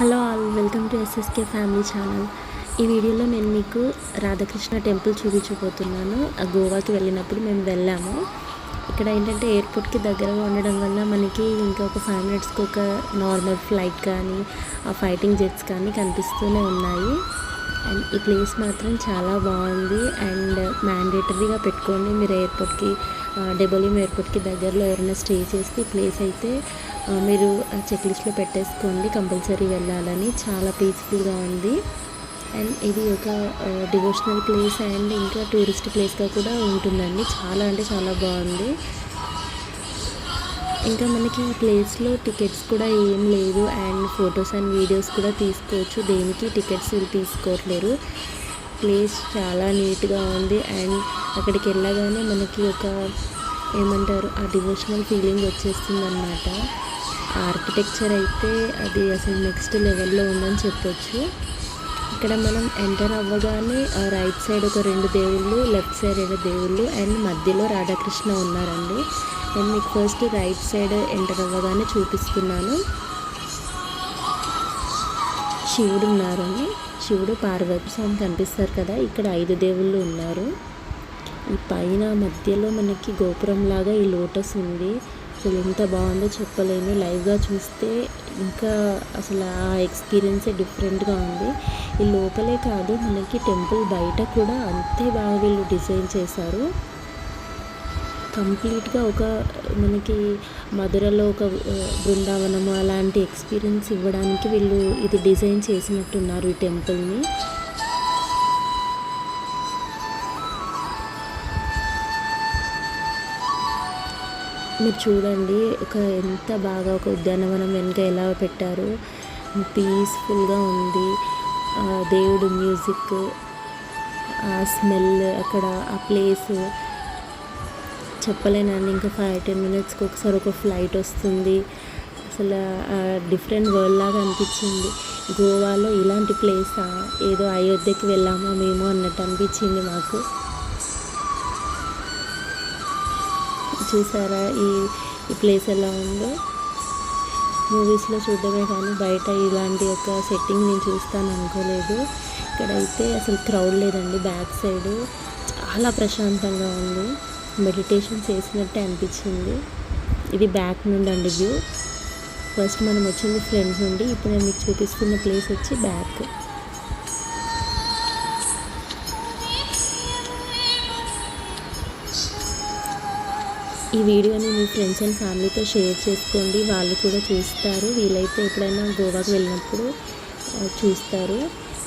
Hello all welcome to SSK family channel. ఈ వీడియోలో నేను మీకు రాధాకృష్ణ టెంపుల్ చూపించబోతున్నాను. ఆ గోవాకి వెళ్ళినప్పుడు మేము వెళ్ళాము. ఇక్కడ ఏంటంటే ఎయిర్పోర్ట్కి దగ్గరగా ఉండడం వల్ల మనకి ఇంకా ఒక ఫైవ్ మినిట్స్కి ఒక నార్మల్ ఫ్లైట్ కానీ ఆ ఫైటింగ్ జెట్స్ కానీ కనిపిస్తూనే ఉన్నాయి. అండ్ ఈ ప్లేస్ మాత్రం చాలా బాగుంది. అండ్ మ్యాండేటరీగా పెట్టుకోండి మీరు ఎయిర్పోర్ట్కి డెబోలిం ఎయిర్పోర్ట్కి దగ్గరలో ఎవరైనా స్టే చేస్తే ఈ ప్లేస్ అయితే మీరు చెక్ లిస్ట్లో పెట్టేసుకోండి కంపల్సరీ వెళ్ళాలని. చాలా పీస్ఫుల్గా ఉంది. అండ్ ఇది ఒక డివోషనల్ ప్లేస్ అండ్ ఇంకా టూరిస్ట్ ప్లేస్గా కూడా ఉంటుందండి. చాలా అంటే చాలా బాగుంది. ఇంకా మనకి ఈ ప్లేస్లో టికెట్స్ కూడా ఏం లేదు అండ్ ఫొటోస్ అండ్ వీడియోస్ కూడా తీసుకోవచ్చు. దేనికి టికెట్స్ తీసుకోవట్లేరు. ప్లేస్ చాలా నీట్గా ఉంది అండ్ అక్కడికి వెళ్ళగానే మనకి ఒక ఏమంటారు ఆ డివోషనల్ ఫీలింగ్ వచ్చేస్తుంది అనమాట ఆర్కిటెక్చర్ అయితే అది అసలు నెక్స్ట్ లెవెల్లో ఉందని చెప్పొచ్చు. ఇక్కడ మనం ఎంటర్ అవ్వగానే రైట్ సైడ్ ఒక రెండు దేవుళ్ళు లెఫ్ట్ సైడ్ రెండు దేవుళ్ళు అండ్ మధ్యలో రాధాకృష్ణ ఉన్నారండి. నేను మీకు ఫస్ట్ రైట్ సైడ్ ఎంటర్ అవ్వగానే చూపిస్తున్నాను. శివుడు ఉన్నారని శివుడు పార్వతి స్వామి కనిపిస్తారు కదా ఇక్కడ ఐదు దేవుళ్ళు ఉన్నారు. ఈ పైన మధ్యలో మనకి గోపురం లాగా ఈ లోటస్ ఉంది. అసలు ఎంత బాగుందో చెప్పలేను లైవ్గా చూస్తే ఇంకా అసలు ఆ ఎక్స్పీరియన్సే డిఫరెంట్గా ఉంది. ఈ లోపలే కాదు మనకి టెంపుల్ బయట కూడా అంతే బాగా వీళ్ళు డిజైన్ చేశారు. కంప్లీట్గా ఒక మనకి మధురలో ఒక బృందావనము అలాంటి ఎక్స్పీరియన్స్ ఇవ్వడానికి వీళ్ళు ఇది డిజైన్ చేసినట్టున్నారు ఈ టెంపుల్ని. మీరు చూడండి ఒక ఎంత బాగా ఒక ఉద్యానవనం వెనుక ఎలా పెట్టారు. పీస్ఫుల్గా ఉంది. దేవుడు మ్యూజిక్ ఆ స్మెల్ అక్కడ ఆ ప్లేస్. చెప్పలేనండి ఇంకా ఫైవ్ టెన్ మినిట్స్కి ఒకసారి ఒక ఫ్లైట్ వస్తుంది. అసలు డిఫరెంట్ వరల్డ్ లాగా అనిపించింది. గోవాలో ఇలాంటి ప్లేసా? ఏదో అయోధ్యకి వెళ్ళామా మేము అన్నట్టు అనిపించింది మాకు. చూసారా? ఈ ఈ ప్లేస్ ఎలా ఉందో? మూవీస్లో చూడడమే కానీ బయట ఇలాంటి ఒక సెట్టింగ్ నేను చూస్తాను అనుకోలేదు. ఇక్కడైతే అసలు క్రౌడ్ లేదండి బ్యాక్ సైడ్ చాలా ప్రశాంతంగా ఉంది. మెడిటేషన్ చేసినట్టే అనిపించింది. ఇది బ్యాక్ నుండి అండి వ్యూ ఫస్ట్ మనం వచ్చింది ఫ్రంట్ నుండి ఇప్పుడు నేను మీకు చూపిస్తున్న ప్లేస్ వచ్చి బ్యాక్ ఈ వీడియోని మీ ఫ్రెండ్స్ అండ్ ఫ్యామిలీతో షేర్ చేసుకోండి. వాళ్ళు కూడా చూస్తారు. వీలైతే ఎప్పుడైనా గోవాకి వెళ్ళినప్పుడు చూస్తారు.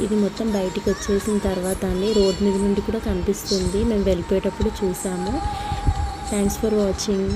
ఇది మొత్తం బయటికి వచ్చేసిన తర్వాత అండి. రోడ్ మీద నుండి కూడా కనిపిస్తుంది. మేము వెళ్ళిపోయేటప్పుడు చూసాము. Thanks for watching